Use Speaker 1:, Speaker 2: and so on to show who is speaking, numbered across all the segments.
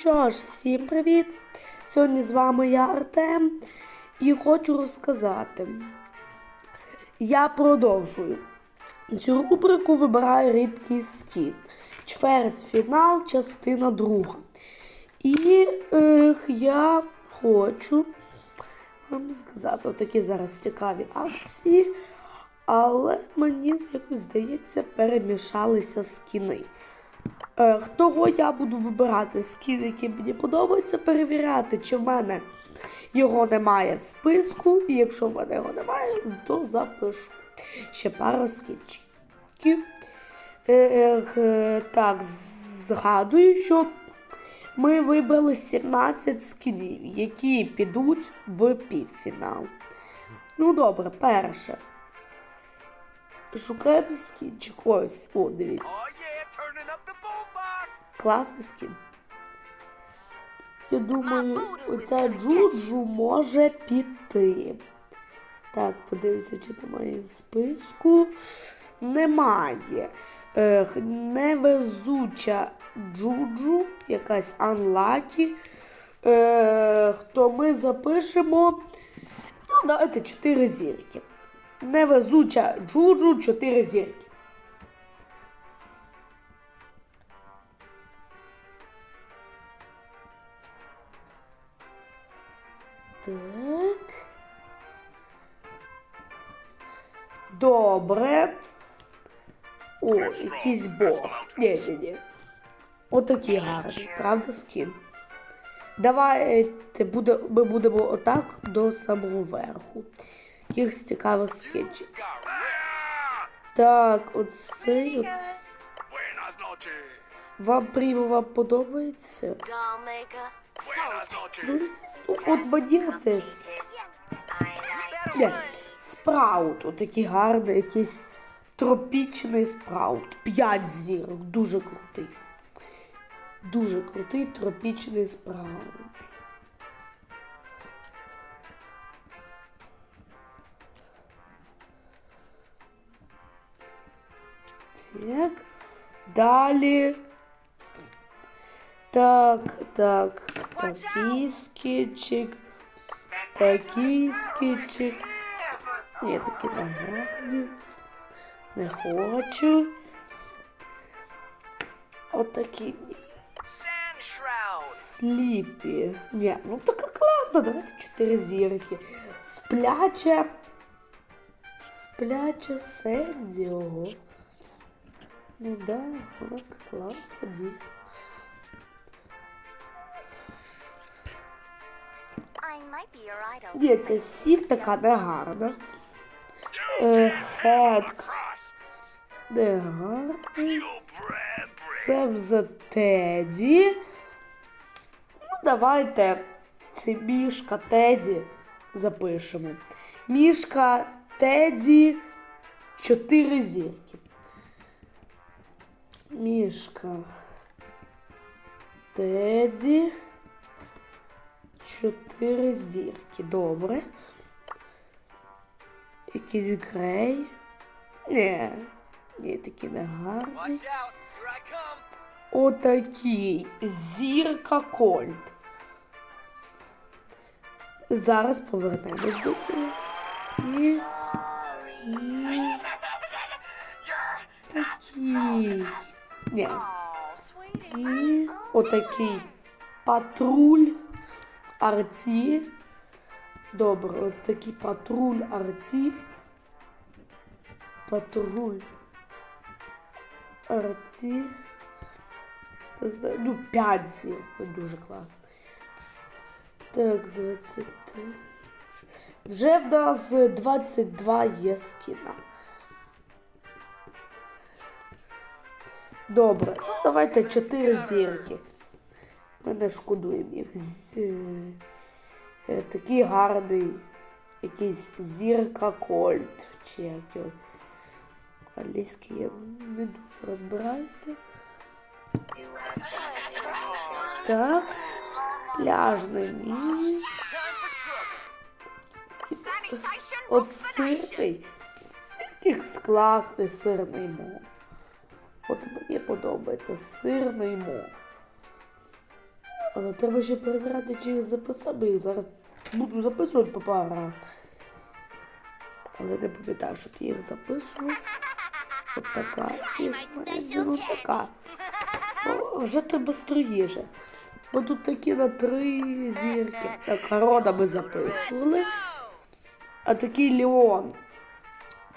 Speaker 1: що ж, всім привіт! Сьогодні з вами я Артем і хочу розказати. Я продовжую. Цю рубрику вибираю рідкий скін. Чвертьфінал, частина друга. І ех, я хочу вам сказати, такі зараз цікаві акції, але мені якось здається, перемішалися скіни. Е, Того я буду вибирати скін, який мені подобається, перевіряти, чи в мене його немає в списку. І якщо в мене його немає, то запишу ще пару скінчиків. Е, е, Так, згадую, що ми вибрали 17 скінів, які підуть в півфінал. Ну добре, перше. Шукаємо скінчик. Ось, о, дивіться. Класний скін. Я думаю, оця Джуджу може піти. Так, подивимося, чи немає в списку. Немає. Ех, невезуча Джуджу, якась Анлакі. Ех, то ми запишемо. Ну, давайте 4 зірки. Невезуча Джуджу 4 зірки. Так. Добре. О, якийсь бог. Ні, ні, ні. Отакий гарний, правда, скін. Давайте буде, ми будемо отак до самого верху. Якихось цікавих
Speaker 2: wrecked.
Speaker 1: Так, оцей от. Вам приймо вам подобається? Ну, от мені це спраут, отакий гарний, якийсь тропічний спраут. П'ять зірок, дуже крутий. Дуже крутий тропічний спраут. Так. Далі. Так, так. Такий скетчик. Такий скетчик. Ні, такі не гарні. Не хочу. Отакі.
Speaker 2: Sand shroud.
Speaker 1: Сліпі. Ні, ну така класна. Давайте чотири зірки. Спляче. Спляче Сенді. Ого. Ну да, вона класна, дійсно. Ні, ця сів така негарна. Е, Хед. Негарна. Це за Теді. Ну, давайте це мішка Теді запишемо. Мішка Теді 4 зірки. Мішка Теді 4 зірки. Добре. Якийсь грей. Ні, ні, такі не гарні. Отакий зірка Кольт. Зараз повернемось до. І... І... Такий. Ні.
Speaker 3: Oh.
Speaker 1: І отакий патруль арці. Добре, от такий патруль арці. Патруль арці. Ну, 5 зірок, дуже класно. Так, 23. Вже в нас 22 є скіна. Добре, давайте 4 зірки. Ми не шкодуємо їх. Е, е, такий гарний якийсь зірка Кольт. Чи як його. Англійський я не дуже розбираюся. Так. Пляжний.
Speaker 3: Sanitation
Speaker 1: От сирний. Якийсь класний сирний мо. От мені подобається сирний мо. Але треба ще перевіряти, чи записав, бо їх зараз буду записувати по пару раз. Але не пам'ятаю, щоб я їх записував. От така пісня, ну така. О, вже треба строїше. Бо тут такі на три зірки. Так, рода ми записували. А такий Леон.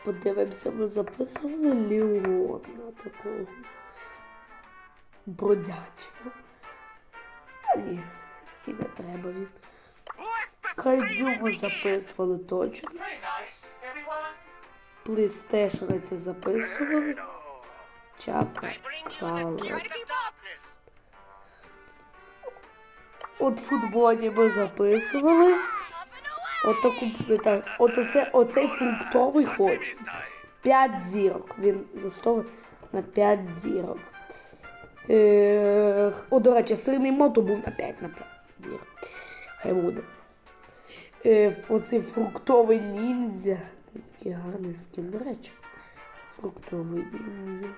Speaker 1: Подивимося, ми записували Леона такого бродячого. Ні, і не треба він. Кайдзю ми записували точно. PlayStation це записували. Чака Кала. От футболі ми записували. От таку пам'ятаю. От оце, оцей фруктовий хочу. 5 зірок. Він застоює на 5 зірок. О, до речі, сирний мото був на 5 на 5. Хай буде. Оцей фруктовий ніндзя. Такий гарний скін, до речі. Фруктовий ніндзя.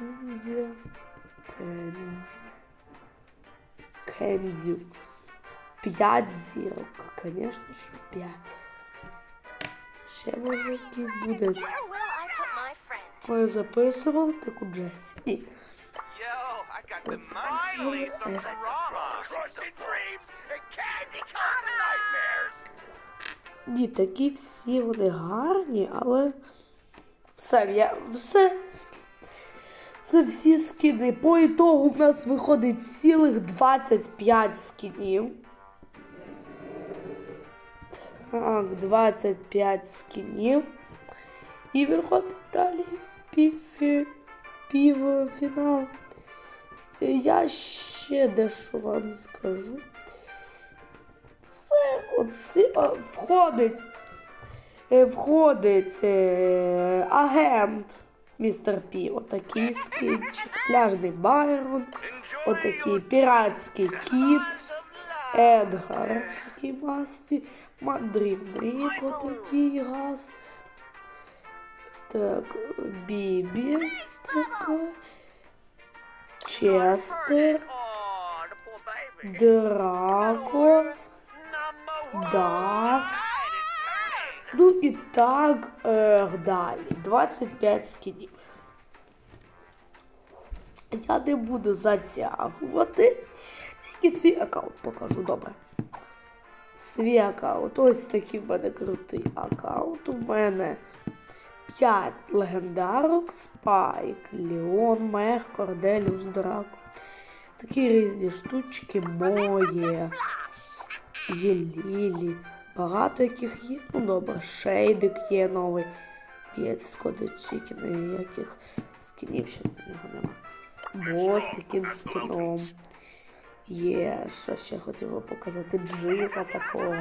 Speaker 1: Ніндзя. Кензі. Кензю. 5 зірок. Звісно, що 5. Ще може якийсь буде. Ми записували таку Джесі. Ні, такі всі вони гарні, але все, я, все. Це всі скини. По ітогу в нас виходить цілих 25 скінів. Так, 25 скінів. І виходить далі півфі... півфінал. Е, Я ще дещо вам скажу. Все, оці, входить. е, Входить е, агент містер Пі. Отакий скінчик. Пляжний Байрон. Отакий піратський кіт. Едгар. Такий масті. Мандрівник. Отакий газ. Так. Така. Честер. Драко. Да. Ну і так е, далі. 25 скінів. Я не буду затягувати. Тільки свій аккаунт покажу, добре. Свій аккаунт. Ось такий в мене крутий аккаунт. У мене 5 легендарок, Спайк, Леон, Мех, Корделіус, Драко. Такі різні штучки мої. Є Лілі. Багато яких є. Ну добре, шейдик є новий. Є скодичики, ніяких скінів ще нього нема. Бос таким скіном. Є, що ще хотів би показати джика такого.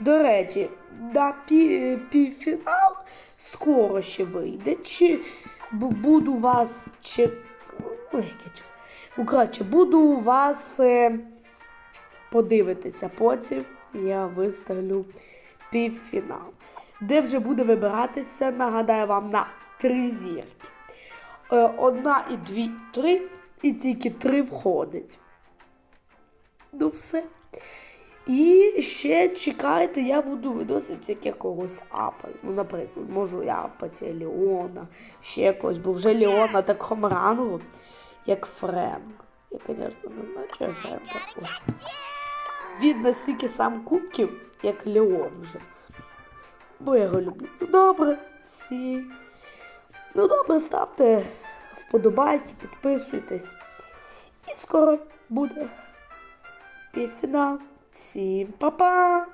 Speaker 1: До речі, на пі- півфінал скоро ще вийде. Чи бу- буду вас чек... Ой, яке Ну, коротше, буду вас е, подивитися потім. Я виставлю півфінал, де вже буде вибиратися, нагадаю вам, на три зірки. Е, Одна і дві, три, і тільки три входить. Ну все. І ще чекайте, я буду виносити як якогось апа. Ну, наприклад, можу я апати Леона, ще когось, бо вже Леона такому рангу, як Френк. Я, звісно, не знаю, чи я Френк. Він настільки сам кубків, як Леон вже. Бо я його люблю. Ну добре, всі. Ну добре, ставте вподобайки, підписуйтесь. І скоро буде півфінал. Всім па-па!